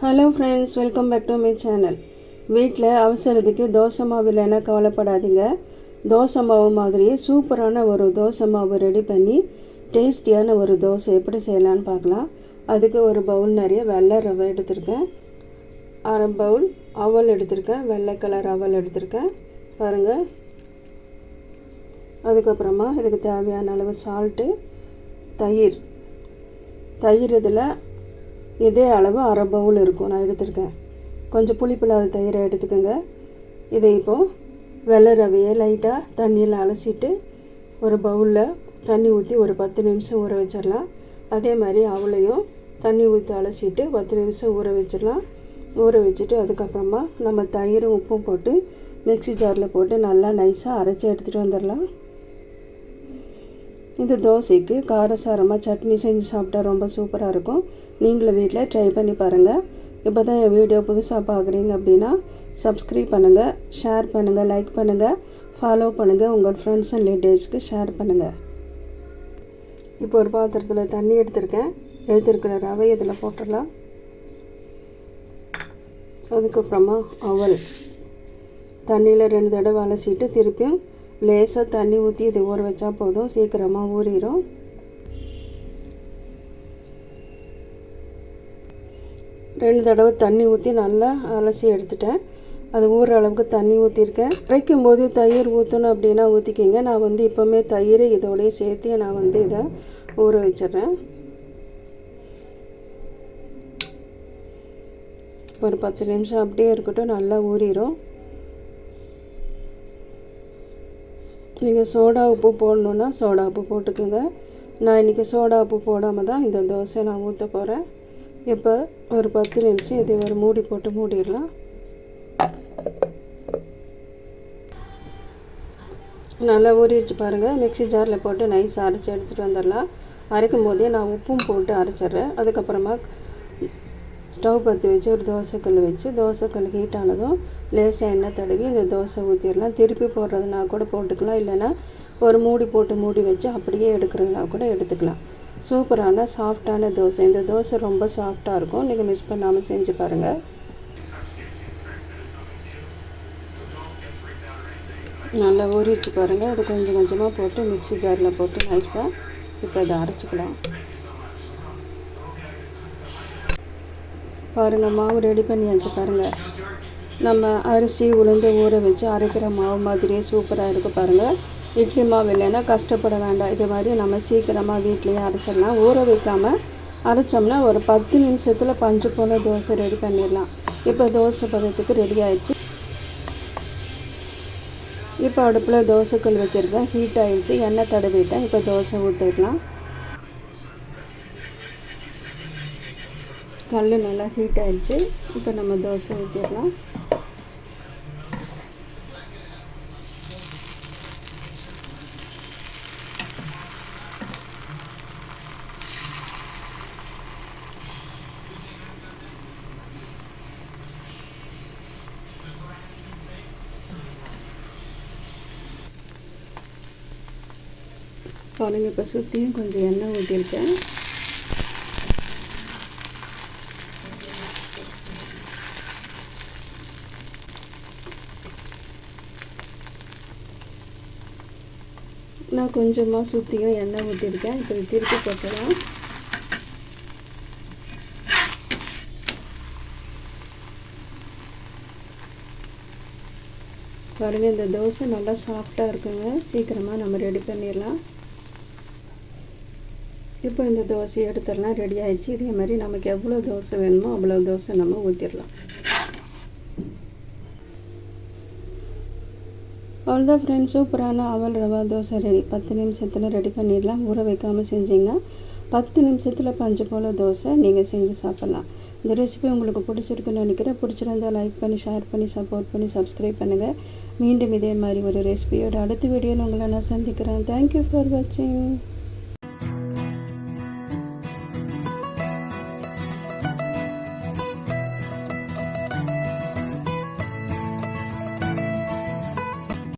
Hello friends welcome back to my channel வீட்டில் அவசரத்துக்கு தோசை மாவு இல்லைன்னா கவலைப்படாதீங்க. தோசை மாவு மாதிரியே சூப்பரான ஒரு தோசை மாவு ரெடி பண்ணி டேஸ்டியான ஒரு தோசை எப்படி செய்யலான்னு பார்க்கலாம். அதுக்கு ஒரு பவுல் நிறைய வெள்ளை ரவை எடுத்திருக்கேன். அரை பவுல் அவல் எடுத்திருக்கேன். வெள்ளை கலர் அவல் எடுத்திருக்கேன். பாருங்கள் அதுக்கப்புறமா இதுக்கு தேவையான அளவு சால்ட்டு தயிர். தயிர் இதில் இதே அளவு அரை பவுல் இருக்கும். நான் எடுத்திருக்கேன். கொஞ்சம் புளிப்பில்லாத தயிரை எடுத்துக்கோங்க. இதை இப்போது வெள்ளை ரவையை லைட்டாக தண்ணியில் அலசிட்டு ஒரு பவுலில் தண்ணி ஊற்றி ஒரு பத்து நிமிஷம் ஊற வச்சிடலாம். அதே மாதிரி அவளையும் தண்ணி ஊற்றி அலசிட்டு பத்து நிமிஷம் ஊற வச்சிடலாம். ஊற வச்சுட்டு அதுக்கப்புறமா நம்ம தயிரும் உப்பும் போட்டு மிக்ஸி ஜாரில் போட்டு நல்லா நைஸாக அரைச்சி எடுத்துகிட்டு வந்துடலாம். இந்த தோசைக்கு காரசாரமாக சட்னி செஞ்சு சாப்பிட்டா ரொம்ப சூப்பராக இருக்கும். நீங்களும் வீட்டில் ட்ரை பண்ணி பாருங்கள் இப்போ தான் என் வீடியோ புதுசாக பார்க்குறீங்க அப்படின்னா சப்ஸ்கிரைப் பண்ணுங்கள் ஷேர் பண்ணுங்கள் லைக் பண்ணுங்கள் ஃபாலோ பண்ணுங்கள் உங்கள் ஃப்ரெண்ட்ஸ் அண்ட் ரிலேட்டிவ்ஸ்க்கு ஷேர் பண்ணுங்கள் இப்போ ஒரு பாத்திரத்தில் தண்ணி எடுத்திருக்கேன். எடுத்திருக்கிற ரவை இதில் போட்டுடலாம். அதுக்கப்புறமா அவல் தண்ணியில் ரெண்டு தடவை அலசிட்டு திருப்பியும் லேசாக தண்ணி ஊற்றி இது ஊற வச்சா போதும். சீக்கிரமாக ஊறிடும் ரெண்டு தடவை தண்ணி ஊற்றி நல்லா அலசி எடுத்துட்டேன். அது ஊற அளவுக்கு தண்ணி ஊற்றிருக்கேன் அரைக்கும் போது தயிர் ஊற்றணும் அப்படின்னா ஊற்றிக்கிங்க நான் வந்து இப்போவுமே தயிர் இதோடய சேர்த்து நான் வந்து இதை ஊற வச்சிடுறேன். ஒரு பத்து நிமிஷம் அப்படியே இருக்கட்டும். நல்லா ஊறிடும் நீங்கள் சோடா உப்பு போடணுன்னா சோடா உப்பு போட்டுக்கோங்க. நான் இன்றைக்கி சோடா உப்பு போடாமல் தான் இந்த தோசை நான் ஊற்ற போகிறேன் இப்போ ஒரு பத்து நிமிஷம் இதை ஒரு மூடி போட்டு மூடிடலாம். நல்லா ஊறிச்சு பாருங்கள் மிக்ஸி ஜாரில் போட்டு நைஸ் அரைச்சி எடுத்துகிட்டு வந்துடலாம். அரைக்கும் போதே நான் உப்பும் போட்டு அரைச்சிட்றேன். அதுக்கப்புறமா ஸ்டவ் பற்றி வச்சு ஒரு தோசைக்கல் வச்சு தோசைக்கல் ஹீட் ஆனதும் லேசாக எண்ணெய் தடவி இந்த தோசை ஊற்றிடலாம் திருப்பி போடுறதுனா கூட போட்டுக்கலாம். இல்லைன்னா ஒரு மூடி போட்டு மூடி வச்சு அப்படியே எடுக்கிறதுனா கூட எடுத்துக்கலாம். சூப்பரான சாஃப்டான தோசை. இந்த தோசை ரொம்ப சாஃப்டாக இருக்கும். நீங்கள் மிஸ் பண்ணாமல் செஞ்சு பாருங்கள் நல்லா ஊறிச்சு பாருங்கள் அது கொஞ்சம் கொஞ்சமாக போட்டு மிக்ஸி ஜாரில் போட்டு நைஸாக இப்போ அதை அரைச்சிக்கலாம். பாருங்கள் மாவு ரெடி பண்ணியாச்சு பாருங்கள் நம்ம அரிசி உளுந்து ஊற வச்சு அரைக்கிற மாவு மாதிரியே சூப்பராக இருக்குது பாருங்கள் இட்லி மாவு இல்லைன்னா கஷ்டப்பட வேண்டாம். இது மாதிரி நம்ம சீக்கிரமாக வீட்லேயே அரைச்சிடலாம். ஊற வைக்காமல் அரைச்சோம்னா ஒரு பத்து நிமிஷத்தில் பஞ்சு போல் தோசை ரெடி பண்ணிடலாம். இப்போ தோசை பதத்துக்கு ரெடி ஆயிடுச்சு. இப்போ அடுப்பில் தோசைக்கல் வச்சுருக்கேன். ஹீட் ஆகிடுச்சு எண்ணெய் தடவிட்டேன். இப்போ தோசை ஊற்றிடலாம் கல் நல்லா ஹீட் ஆயிடுச்சு இப்போ நம்ம தோசை ஊற்றிடலாம் பாருங்கள் இப்போ சுற்றியும் கொஞ்சம் எண்ணெய் ஊற்றிருக்கேன் நான் கொஞ்சமாக சுற்றியும் எண்ணெய் ஊற்றிருக்கேன் இப்போ திருப்பி போட்டுடலாம் பாருங்கள் இந்த தோசை நல்லா சாஃப்டாக இருக்குங்க. சீக்கிரமாக நம்ம ரெடி பண்ணிடலாம். இப்போ இந்த தோசை எடுத்துடலாம். ரெடி ஆகிடுச்சு இதே மாதிரி நமக்கு எவ்வளோ தோசை வேணுமோ அவ்வளோ தோசை நம்ம ஊற்றிடலாம் அவ்வளோதான் ஃப்ரெண்ட்ஸ் சூப்பரான அவல் ரவா தோசை ரெடி பத்து நிமிஷத்தில் ரெடி பண்ணிடலாம். ஊற வைக்காமல் செஞ்சிங்கன்னா பத்து நிமிஷத்தில் பஞ்சு போல் தோசை நீங்கள் செஞ்சு சாப்பிட்லாம். இந்த ரெசிபி உங்களுக்கு பிடிச்சிருக்குன்னு நினைக்கிறேன். பிடிச்சிருந்தால் லைக் பண்ணி ஷேர் பண்ணி சப்போர்ட் பண்ணி சப்ஸ்கிரைப் பண்ணுங்கள் மீண்டும் இதே மாதிரி ஒரு ரெசிபியோட அடுத்த வீடியோவில் உங்களை நான் சந்திக்கிறேன். தேங்க்யூ ஃபார் வாட்சிங்